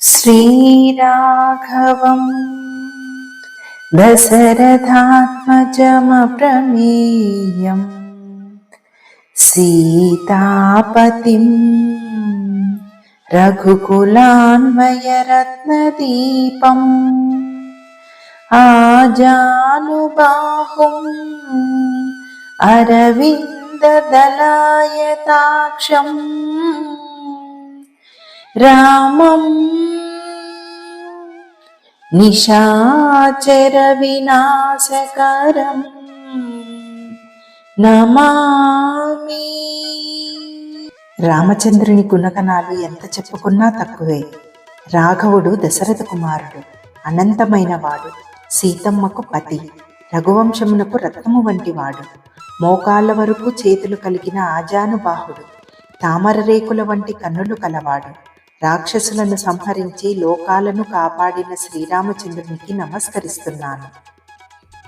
श्रीराघवम्। दशरथात्मजमप्रमेयम्। सीतापतिम्। रघुकुलान्वयरत्नदीपम्। आजानुबाहुम्। अरविन्ददलायताक्षम्। रामम् నిశాచరవినాశకరం నమామి. రామచంద్రుని గుణగణాలు ఎంత చెప్పుకున్నా తక్కువే. రాఘవుడు దశరథ కుమారుడు అనంతమైన వాడు సీతమ్మకు పతి రఘువంశమునకు రత్నము వంటి వాడు మోకాళ్ళ వరకు చేతులు కలిగిన ఆజానుబాహుడు తామర రేకుల వంటి కన్నులు కలవాడు రాక్షసులను సంహరించి లోకాలను కాపాడిన శ్రీరామచంద్రునికి నమస్కరిస్తున్నాను.